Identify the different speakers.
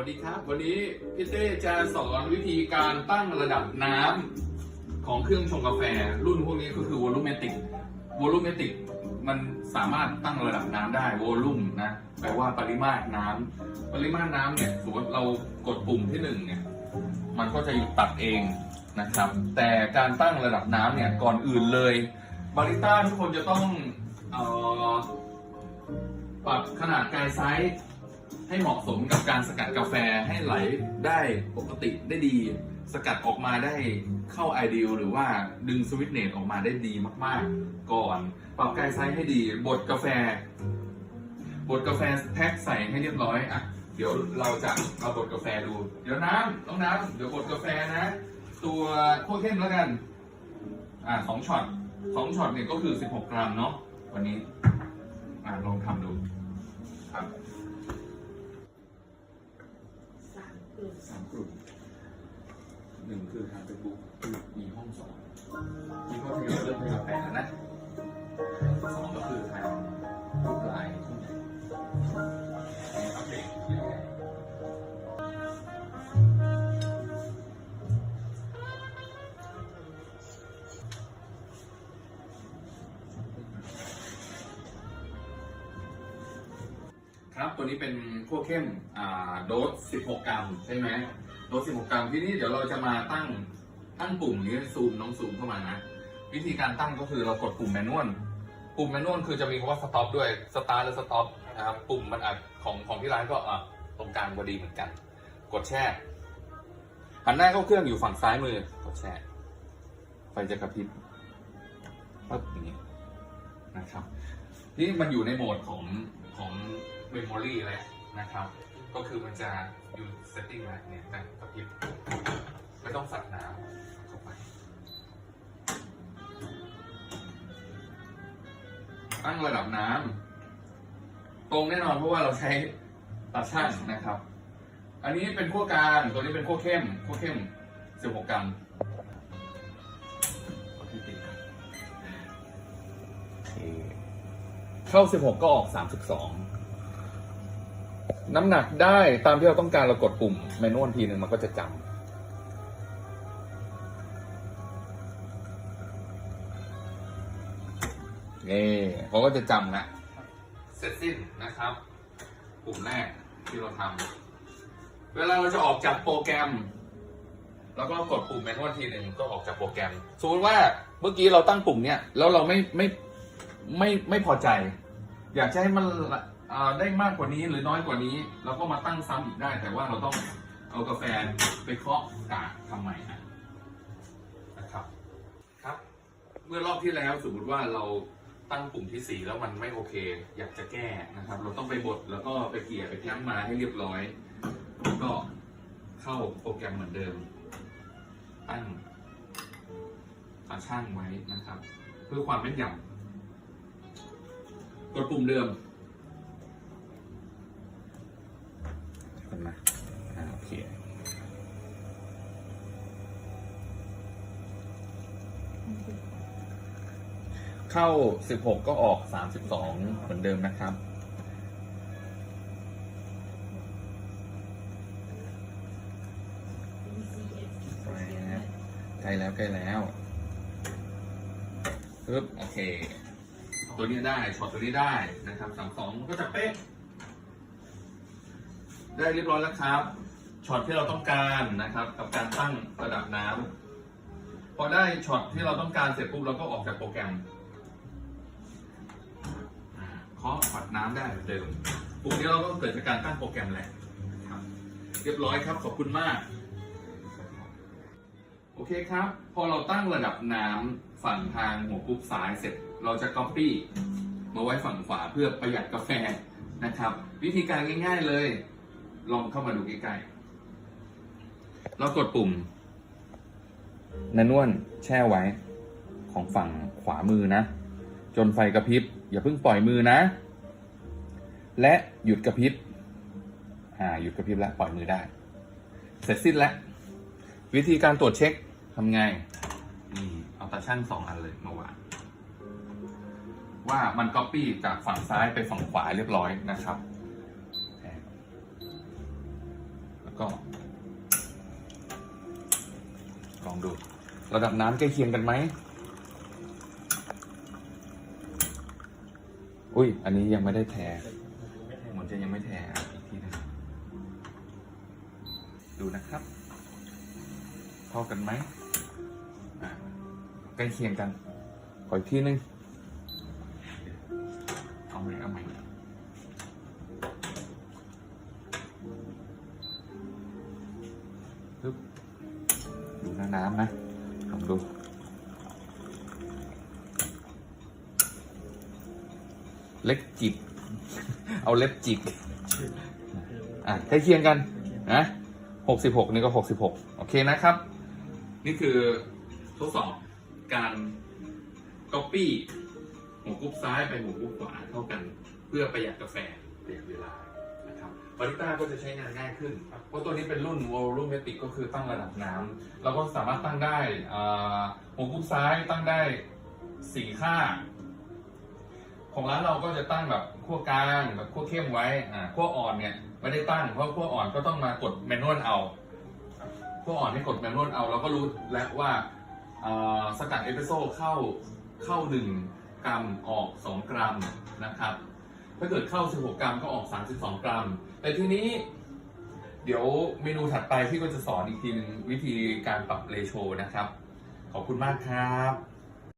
Speaker 1: วัสดีครับ วันนี้พี่เต้จะสอนวิธีการตั้งระดับน้ำของเครื่องชงกาแฟ รุ่นพวกนี้ก็คือวอลลุ่มเมติกวอลลุ่มเมติกมันสามารถตั้งระดับน้ำได้วอลลุ่มนะแปลว่าปริมาตรน้ำปริมาตรน้ำเนี่ยสมมติเรากดปุ่มที่หนึ่งเนี่ยมันก็จะหยุดตัดเองนะครับ แต่การตั้งระดับน้ำเนี่ยก่อนอื่นเลยบาริต้าทุกคนจะต้องอ่อปรับขนาดไกลไซส์ ให้เหมาะสมกับการสกัดกาแฟให้ไหลได้ปกติได้ดี สกัดออกมาได้เข้าไอเดียหรือว่าดึงสวิตเนตออกมาได้ดีมากๆ ก่อน ปรับไกลไซส์ให้ดีบดกาแฟบดกาแฟแพ็คใส่ให้เรียบร้อยอะเดี๋ยวเราจะมาบดกาแฟดู เดี๋ยวน้ำต้องน้ำเดี๋ยวบดกาแฟนะ ตัวขั้วเข้มแล้วกัน อ่าสองช็อตสองช็อตเนี่ยก็คือ 16 กรัมเนาะวันนี้อ่าลองทำดู
Speaker 2: กลุ่ม
Speaker 1: หนึ่งคือทางเฟซบุ๊กมีห้องสอนมีข้อที่เราเริ่มให้กาแฟแล้วนะสองก็คือทางกลุ่มไลน์ ครับตัวนี้เป็นขั้วเข้มโดส 16 กรัมใช่ไหมโดส 16 กรัมที่นี่เดี๋ยวเราจะมาตั้งตั้งปุ่มนี้ซูมน้องซูมเข้ามานะ วิธีการตั้งก็คือเรากดปุ่มแมนนวลปุ่มแมนนวลคือจะมีคำว่าสต็อปด้วยสตาร์และสต็อปนะครับปุ่มมันอาจของของที่ร้านก็อะตรงกลางพอดีเหมือนกัน กดแช่หันหน้าเข้าเครื่องอยู่ฝั่งซ้ายมือกดแช่ไฟจะกระพริบปึ๊บอย่างนี้นะครับนี่มันอยู่ในโหมดของของ เมมโมรีแล้วนะครับ ก็คือมันจะอยู่เซตติ้งแล้วเนี่ยนะกระพริบไม่ต้องสัดน้ำเข้าไปตั้งระดับน้ำตรงแน่นอนเพราะว่าเราใช้ตาช่างนะครับ อันนี้เป็นขั้วกลางตัวนี้เป็นขั้วเข้มขั้วเข้ม 16 กรัมเข้า 16 ก็ออก 32 น้ำหนักได้ตามที่เราต้องการเรากดปุ่มแมนนวลทีหนึ่งมันก็จะจำนี่เขาก็จะจำนะ เสร็จสิ้นนะครับปุ่มแรกที่เราทำเวลาเราจะออกจากโปรแกรม แล้วก็กดปุ่มแมนนวลทีหนึ่งก็ออกจากโปรแกรม สมมติว่าเมื่อกี้เราตั้งปุ่มเนี้ยแล้วเราไม่ไม่ไม่ไม่พอใจ อยากจะให้มัน ได้มากกว่านี้หรือน้อยกว่านี้ เราก็มาตั้งซ้ำอีกได้ แต่ว่าเราต้องเอากาแฟไปเคาะกากทำใหม่นะนะครับครับ เมื่อรอบที่แล้วสมมติว่าเราตั้งปุ่มที่สีแล้วมันไม่โอเค อยากจะแก้นะครับ เราต้องไปบดแล้วก็ไปเกลี่ยไปแท้งมาให้เรียบร้อยก็เข้าโปรแกรมเหมือนเดิม ตั้งตาช่างไว้นะครับ เพื่อความแม่นยำกดปุ่มเดิม กันมาอ่าโอเคเข้า 16 ก็ออก 32 เหมือนเดิมนะครับ ใกล้แล้วใกล้แล้วปึ๊บโอเค ตัวนี้ได้ ช็อตตัวนี้ได้นะครับสามสองก็จะเป๊ะ ได้เรียบร้อยแล้วครับช็อตที่เราต้องการนะครับ กับการตั้งระดับน้ำพอได้ช็อตที่เราต้องการเสร็จปุ๊บเราก็ออกจากโปรแกรมเคาะปัดน้ำได้เหมือนเดิมปุ่มนี้เราก็เกิดจากการตั้งโปรแกรมแหละเรียบร้อยครับขอบคุณมาก โอเคครับ พอเราตั้งระดับน้ำฝั่งทางหัวกรุ๊ปซ้ายเสร็จ เราจะ Copy มาไว้ฝั่งขวาเพื่อประหยัดกาแฟนะครับ วิธีการง่าย ๆเลย ลองเข้ามาดูใกล้ๆเรากดปุ่มนันวนแช่ไว้ ของฝั่งขวามือนะ จนไฟกระพริบ อย่าเพิ่งปล่อยมือนะ และหยุดกระพริบอ่าหยุดกระพริบแล้วปล่อยมือได้ เสร็จสิ้นแล้ว วิธีการตรวจเช็คทำไงนี่เอาตาช่างสองอันเลยมาวางว่ามันก๊อปปี้จากฝั่งซ้ายไปฝั่งขวาเรียบร้อยนะครับ ก็ลองดู ระดับน้ำใกล้เคียงกันไหมอุ้ย อันนี้ยังไม่ได้แทเหมือนจะยังไม่แทอะอีกทีหนึงดูนะครับ เท่ากันไหมใกล้เคียงกัน ขออีกทีหนึง ดูเล็กจิบเอาเล็บจิบอะใกล้เคียงกันนะหกสิบหกนี่ก็หกสิบหกโอเคนะครับ นี่คือทดสอบการ Copy หัวกรุ๊ปซ้ายไปหัวกรุ๊ปขวาเท่ากัน เพื่อประหยัดกาแฟประหยัดเวลา บบาริต้าก็จะใช้งานง่ายขึ้น เพราะตัวนี้เป็นรุ่น volumetric ก็คือตั้งระดับน้ำเราก็สามารถตั้งได้อ่าหัวกรุ๊ปซ้ายตั้งได้สี่ค่า ของร้านเราก็จะตั้งแบบขั้วกลางแบบขั้วเข้มไว้อ่าขั้วอ่อนเนี่ยไม่ได้ตั้งเพราะขั้วอ่อนก็ต้องมากดแมนนวลเอาขั้วอ่อนให้กดแมนนวลเอาเราก็รู้แล้วว่าอ่าสกัดเอสเปรสโซ่เข้าเข้า1กรัมออก2กรัมนะครับ ถ้าเกิดเข้า 16 กรัมก็ออก 32 กรัม แต่ทีนี้เดี๋ยวเมนูถัดไปพี่ก็จะสอนอีกทีหนึงวิธีการปรับเรโชนะครับ ขอบคุณมากครับ